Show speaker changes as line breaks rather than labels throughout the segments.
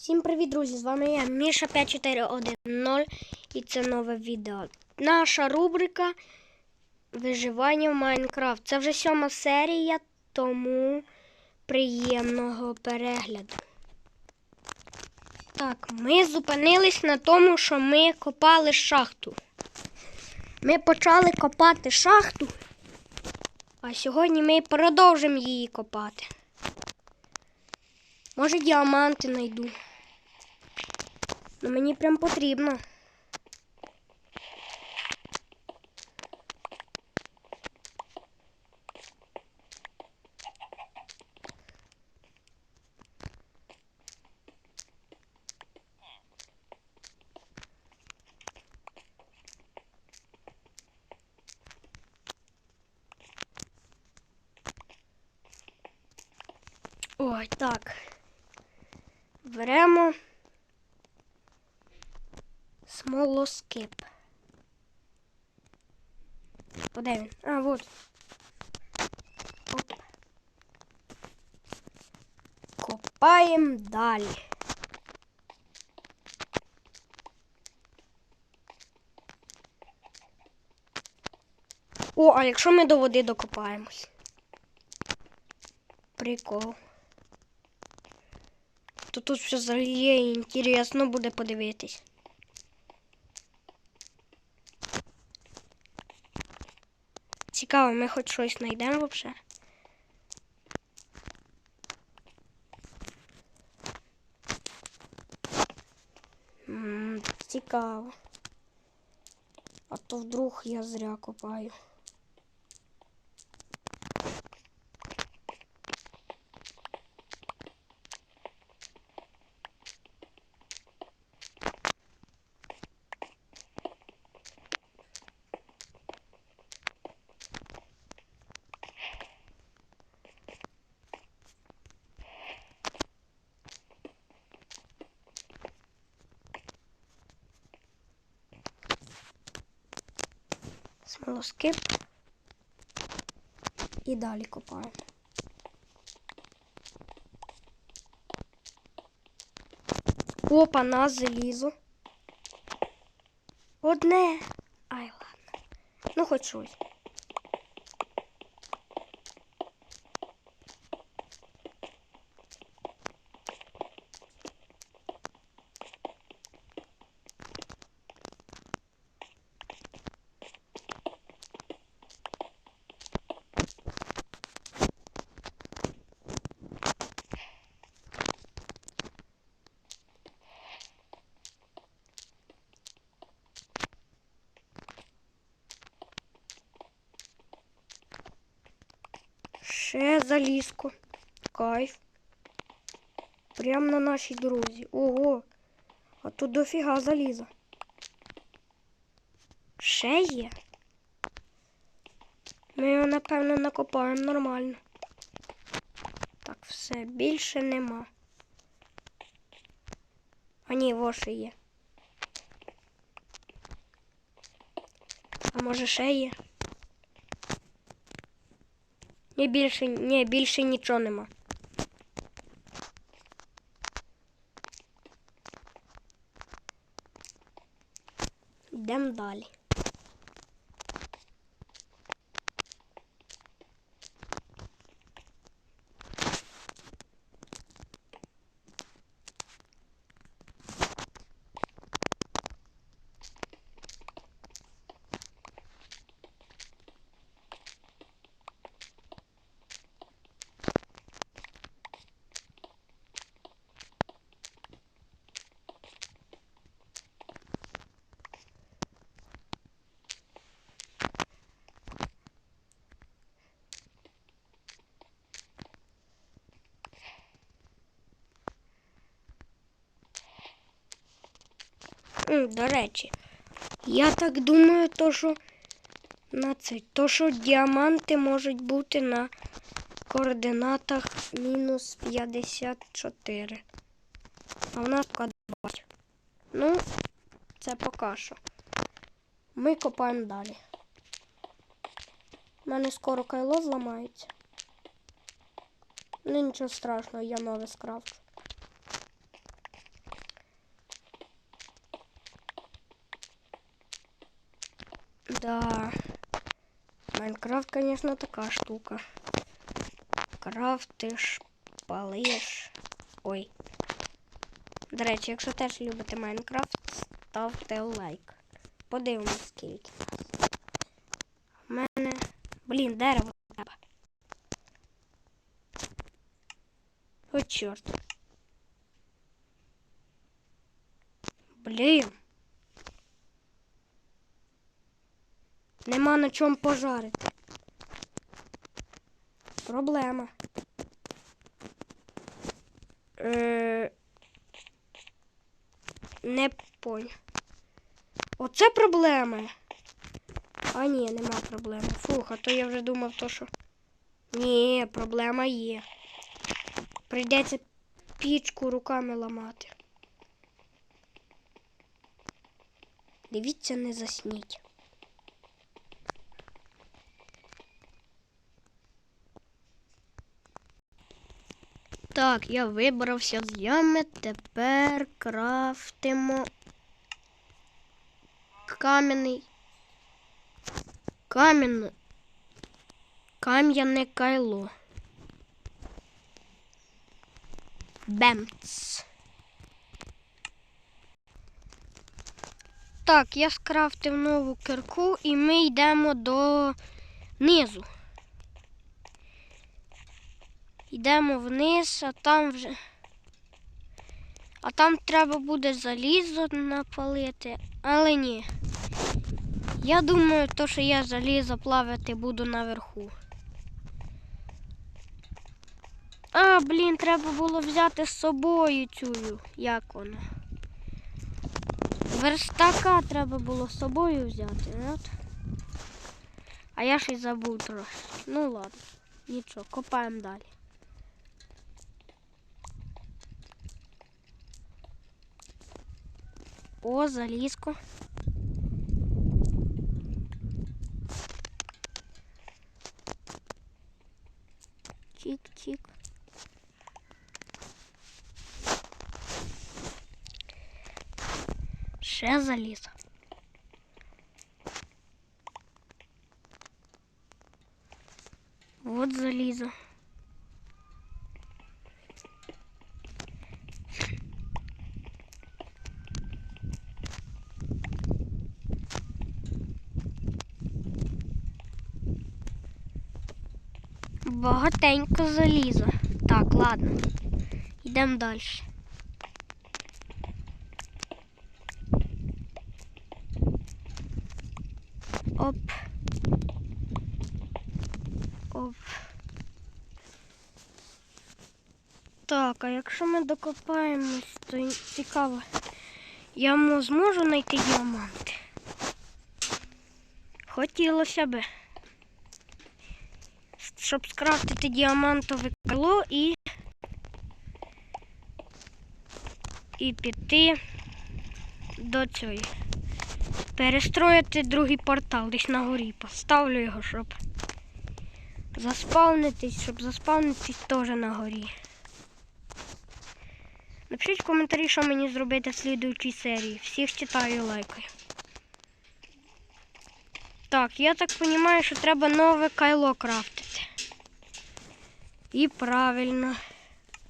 Всім привіт, друзі! З вами я, Міша 5410 і це нове відео. Наша рубрика Виживання в Майнкрафт. Це вже сьома серія, тому приємного перегляду. Так, ми зупинились на тому, що ми копали шахту. Ми почали копати шахту, а сьогодні ми продовжимо її копати. Може, діаманти знайду. Ну мені прям потрібно. Ой, так. Беремо смолоскип. О, де? А, вот. Оп. Копаємо далі. О, а якщо ми до води докопаємось? Прикол. То тут все взагалі інтересно буде подивитись. Цікаво, ми хоч щось знайдемо взагалі. Цікаво. А то вдруг я зря копаю. Смолоскип. І далі копаємо. Опа, на залізо. Одне. Ай, ладно. Ну, хоч щось. Ще залізку. Кайф. Прям на нашій дорозі. Ого. А тут дофіга заліза. Ще є. Ми його, напевно, накопаємо нормально. Так, все, більше нема. А ні, во ще є. А може ще є? Ні, більше, ні, більше нічого нема. Йдемо далі. До речі, я так думаю, то що на це, то що діаманти можуть бути на координатах мінус 54. А в нас 20. Ну, це поки що. Ми копаємо далі. У мене скоро кайло зламається. Ну нічого страшного, я нове скрафчу. Да. Майнкрафт, конечно, така штука. Крафтиш, палиш. Ой. До речі, якщо теж любите Майнкрафт, ставте лайк. Подивимось, скільки. У мене. Блін, дерево треба. О, чорт. Блін. Нема на чому пожарити. Проблема. Е... Не понял. Оце проблема. А ні, нема проблеми. Фух, а то я вже думав, то що. Ні, проблема є. Прийдеться пічку руками ламати. Дивіться, не засніть. Так, я вибрався з ями. Тепер крафтимо кам'яний. Кам'яне. Кам'яне кайло. Бемц. Так, я скрафтив нову кирку і ми йдемо до низу. Йдемо вниз, а там вже. А там треба буде залізо напалити, але ні. Я думаю, то, що я залізо плавати буду наверху. А, блін, треба було взяти з собою цю, як вона. Верстака треба було з собою взяти. От. А я ж і забув трохи. Ну ладно, нічого, копаємо далі. О, залізко. Чик-чик. Ще залізо. Вот залізо. Багатенько заліза. Так, ладно. Йдемо далі. Оп. Оп. Так, а якщо ми докопаємось, то цікаво. Я зможу знайти діаманти? Хотілося би. Щоб скрафтити діамантове крило і. І піти до цієї. Перестроїти другий портал десь на горі. Поставлю його, щоб заспавнитись, щоб заспавнитись теж на горі. Напишіть в коментарі, що мені зробити в слідуючій серії. Всіх читаю лайкаю. Так, я так розумію, що треба нове кайло крафтити. І правильно.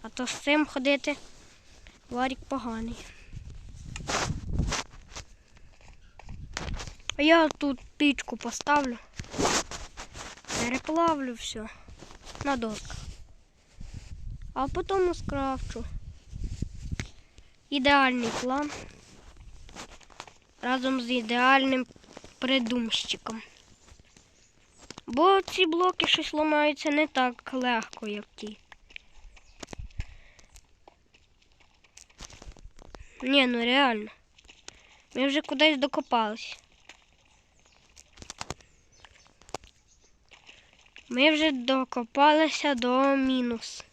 А то з цим ходити варік поганий. А я тут пічку поставлю. Переплавлю все на досках. А потім скрафчу. Ідеальний план. Разом з ідеальним придумщиком. Бо ці блоки щось ламаються не так легко, як ті. Ні, ну реально. Ми вже кудись докопались. Ми вже докопалися до мінус.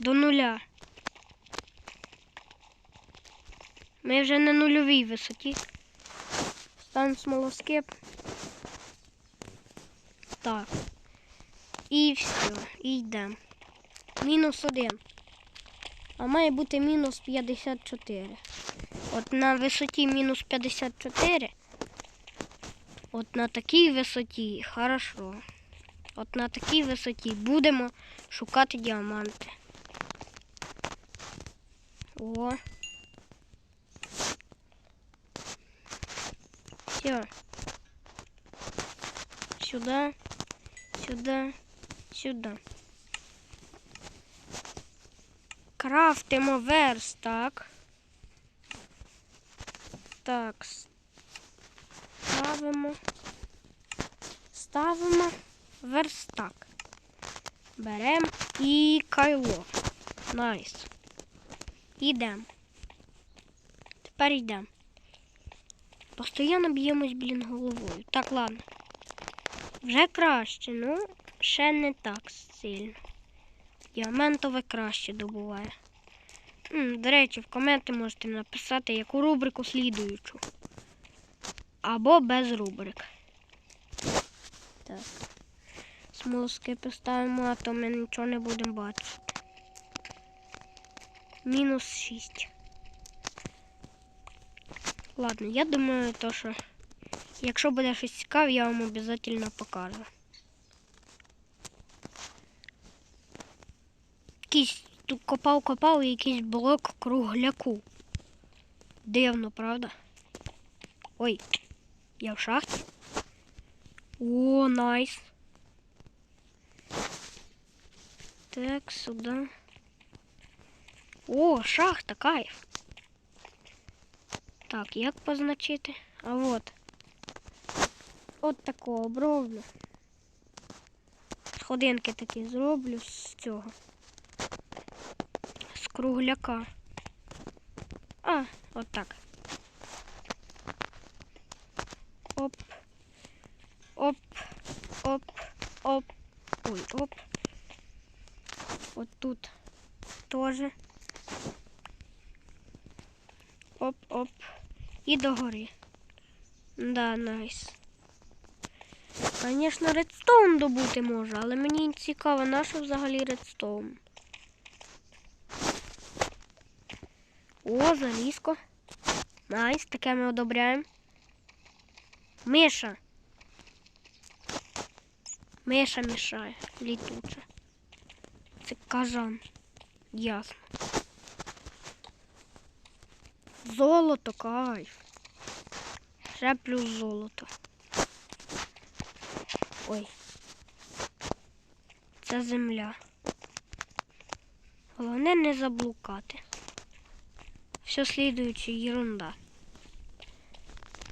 До нуля. Ми вже на нульовій висоті. Ставимо смолоскип. Так. І все. І йдемо. Мінус один. А має бути мінус 54. От на висоті мінус 54. От на такій висоті, хорошо. От на такій висоті будемо шукати діаманти. О. Все. Сюда, сюда, сюда. Крафтимо верстак. Так. Ставимо. Ставимо верстак. Беремо і кайло. Найс. Йдемо. Тепер йдемо. Постоянно б'ємось, блін, головою. Так, ладно. Вже краще, ну, ще не так сильно. Діамантове краще добуває. До речі, в коменти можете написати, яку рубрику слідуючу. Або без рубрик. Так. Смолоски поставимо, а то ми нічого не будемо бачити. Мінус 6. Ладно, я думаю, то що якщо буде щось цікаве, я вам обов'язково покажу. Якийсь тут копав-копав якийсь блок кругляку. Дивно, правда? Ой, я в шахті. О, найс. Так, сюди. О, шахта, кайф. Так, як позначити? А от. От такого оброблю. Сходинки такі зроблю з цього. З кругляка. А, от так. Оп. Оп. Оп. Оп. Ой, оп. От тут теж. Оп-оп. І догори. Да, найс. Звісно, редстоун добути можу, але мені цікаво, на що взагалі редстоун. О, залізко. Найс, таке ми одобряємо. Миша. Миша мішає, літуча. Це кажан. Ясно. Золото, кайф. Ще плюс золото. Ой. Це земля. Головне не заблукати. Все слідуюче ерунда.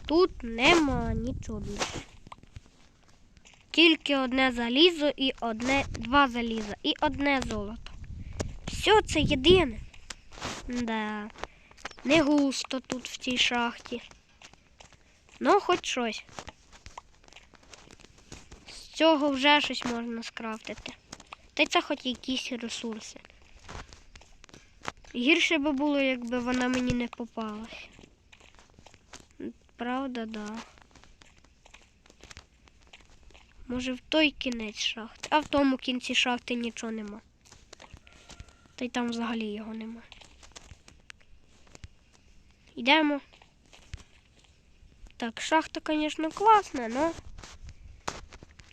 Тут нема нічого більше. Тільки одне залізо і одне, два заліза і одне золото. Все це єдине. Да. Не густо тут в цій шахті. Ну, хоч щось. Цього вже щось можна скрафтити. Та й це хоч якісь ресурси. Гірше би було, якби вона мені не попалась. Правда, да. Може в той кінець шахти, а в тому кінці шахти нічого нема. Та й там взагалі його нема. Йдемо. Так, шахта, звісно, класна, але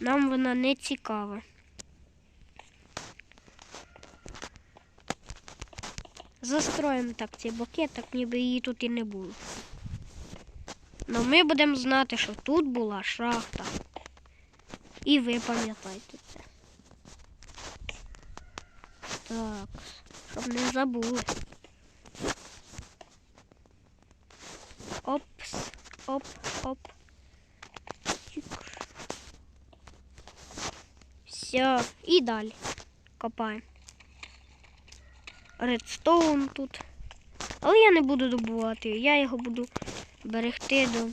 нам вона не цікава. Застроїмо так ці боки, так ніби її тут і не було. Но ми будемо знати, що тут була шахта. І ви пам'ятайте це. Так, щоб не забули. Опс, оп, оп. Все, і далі копаємо. Редстоун тут. Але я не буду добувати, я його буду берегти до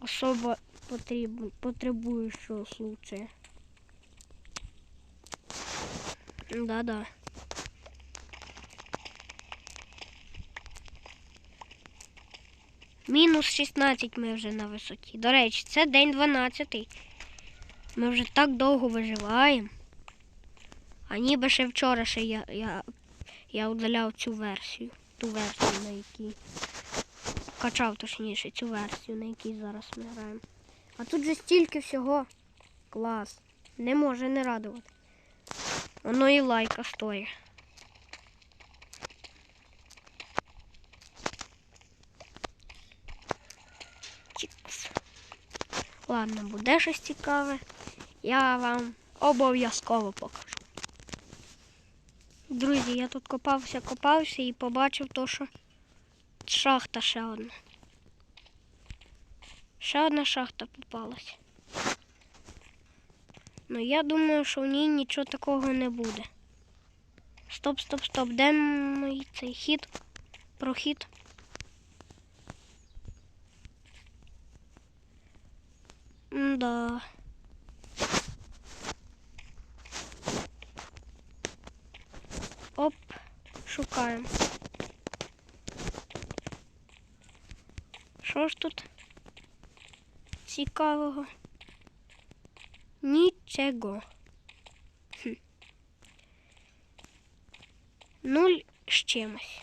особо потріб... потребуючого случая. Да-да. Мінус 16 ми вже на висоті. До речі, це день 12. Ми вже так довго виживаємо. А ніби ще вчора ще я, я, я удаляв цю версію. Ту версію, на якій Качав точніше цю версію, на якій зараз ми граємо. А тут же стільки всього. Клас. Не може не радувати. Воно і лайка стоїть. Ладно, буде щось цікаве. Я вам обов'язково покажу. Друзі, я тут копався, копався і побачив то, що шахта ще одна. Ще одна шахта попалась. Ну я думаю, що в ній нічого такого не буде. Стоп, стоп, стоп. Де мій цей хід? Прохід? Да. Оп, шукаємо. Що ж тут цікавого? Нічого. Хм. Нуль з чимось.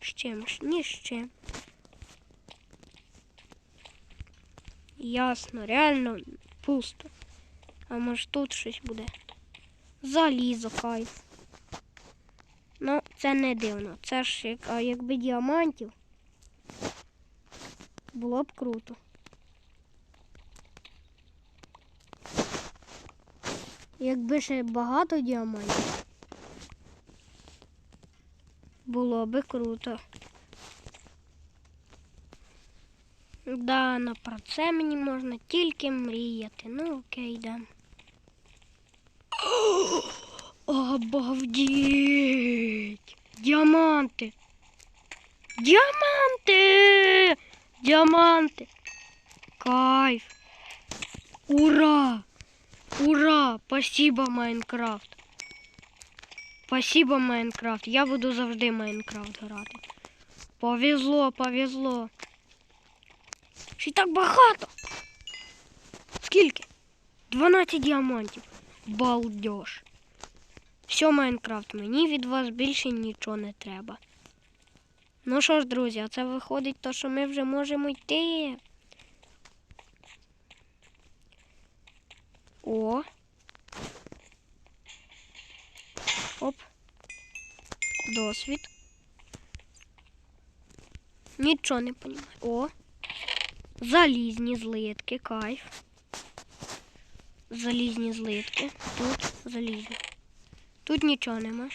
З чимось, ні з чим. Ясно, реально пусто. А може тут щось буде? Залізо кайф. Це не дивно. Це ж як, а якби діамантів. Було б круто. Якби ще багато діамантів. Було би круто. Да, ну про це мені можна тільки мріяти. Ну окей, да. Обалдеть! Діаманти! Діаманти! Діаманти! Кайф! Ура! Ура! Спасибо, Майнкрафт! Спасибо, Майнкрафт. Я буду завжди Майнкрафт грати. Повезло, повезло. Ще так багато. Скільки? 12 діамантів. Балдеж. Все, Майнкрафт, мені від вас більше нічого не треба. Ну що ж, друзі, а це виходить то, що ми вже можемо йти. О. Оп. Досвід. Нічого не понімаю. О. Залізні злитки, кайф. Залізні злитки. Тут залізні. Тут нічого нема.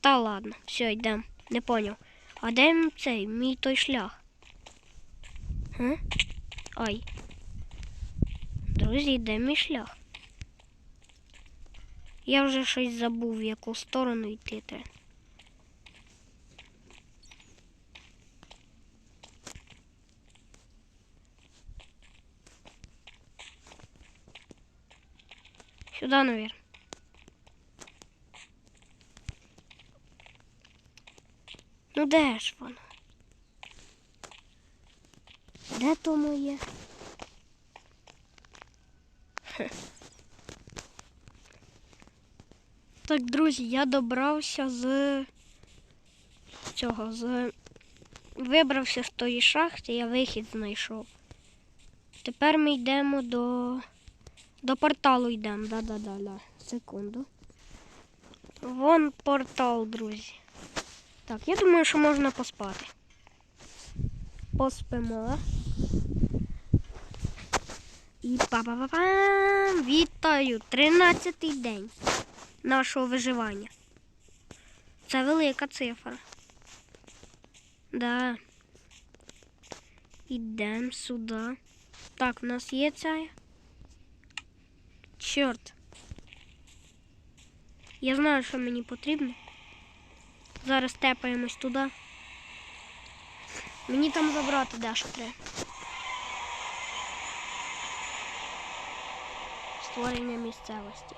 Та ладно, все, йдемо. Не поняв. А де цей мій той шлях? Га? Ай. Друзі, де мій шлях? Я вже щось забув, в яку сторону йти треба. Сюда, наверное. Де ж воно? Де то моє? Так, друзі, я добрався з цього, з вибрався з тої шахти, я вихід знайшов. Тепер ми йдемо до. До порталу йдемо. Да-да-да. Секунду. Вон портал, друзі. Так, я думаю, що можна поспати. Поспимо. І па-па-па-пам! Вітаю! 13-й день нашого виживання. Це велика цифра. Да. Ідемо сюди. Так, у нас є ця. Чорт. Я знаю, що мені потрібно. Зараз тепаємось туди. Мені там забрати дещо треба. Створення місцевості.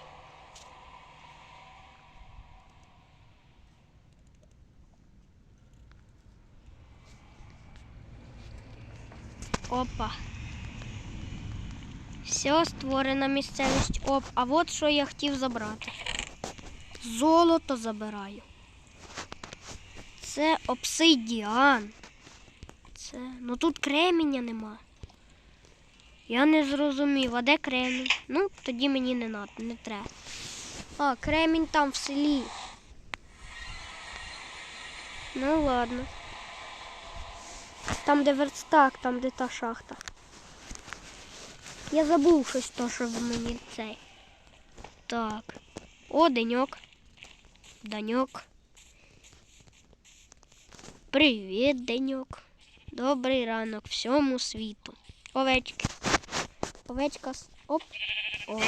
Опа. Все, створена місцевість. Оп, а от що я хотів забрати. Золото забираю. Це обсидіан. це. Ну тут креміння нема. Я не зрозумів, а де кремінь? Ну, тоді мені не надо, не треба. А, кремінь там в селі. Ну ладно. Там, де верстак, там, де та шахта. Я забув щось то, що в мені цей. Так. О, деньок. Даньок. Привіт, деньок. Добрий ранок всьому світу. Овечки. Овечка. Оп. О.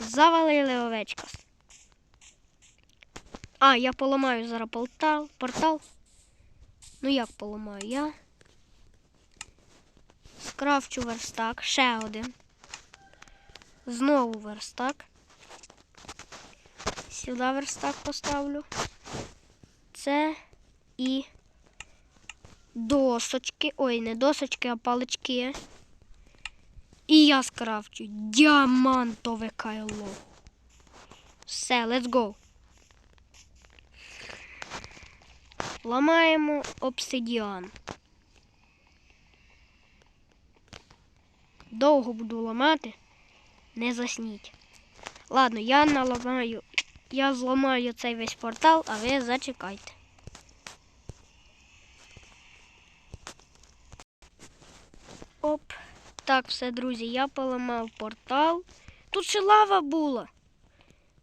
Завалили овечка. А, я поламаю зараз портал. портал. Ну як поламаю? Я скрафчу верстак. Ще один. Знову верстак. Сюди верстак поставлю. Це і досочки. Ой, не досочки, а палички. І я скрафчу діамантове кайло. Все, let's go. Ламаємо обсидіан. Довго буду ламати, не засніть. Ладно, я наламаю, я зламаю цей весь портал, а ви зачекайте. Оп. Так, все, друзі, я поламав портал. Тут ще лава була.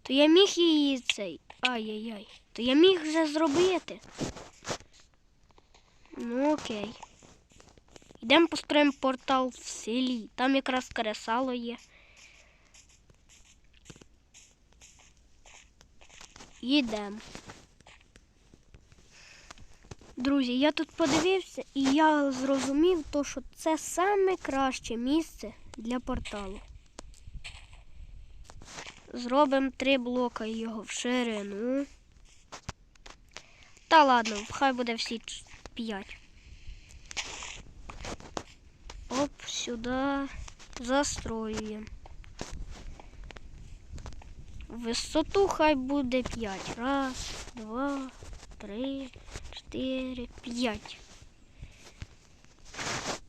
То я міг її цей. Ай-яй-яй. То я міг вже зробити. Ну окей. Йдемо построїмо портал в селі. Там якраз кресало є. Їдемо. Друзі, я тут подивився і я зрозумів, то, що це саме краще місце для порталу. Зробимо три блока його в ширину. Та ладно, хай буде всі п'ять. Оп, сюди застроюємо. Висоту хай буде 5. Раз, два, три, чотири, п'ять.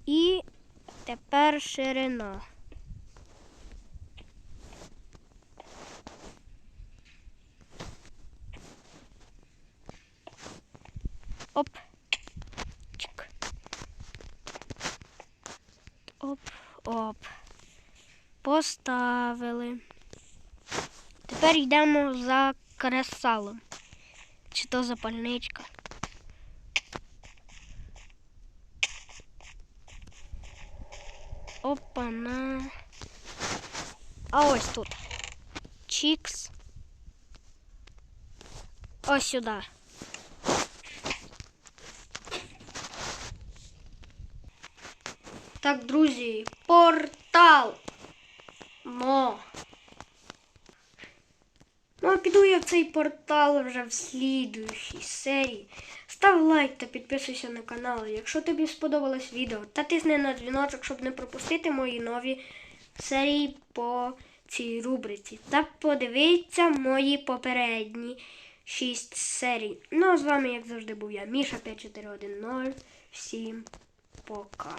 І тепер ширина. Оп. Чик. Оп, оп. Поставили. Тепер йдемо за кресалом. Чи то запальничка. Опа-на. А ось тут. Чікс. Ось сюди. Так, друзі, портал. Мо. Ну, а піду я в цей портал вже в слідуючій серії. Став лайк та підписуйся на канал, якщо тобі сподобалось відео. Та тисни на дзвіночок, щоб не пропустити мої нові серії по цій рубриці. Та подивіться мої попередні 6 серій. Ну, а з вами, як завжди, був я, Міша 5410. Всім пока.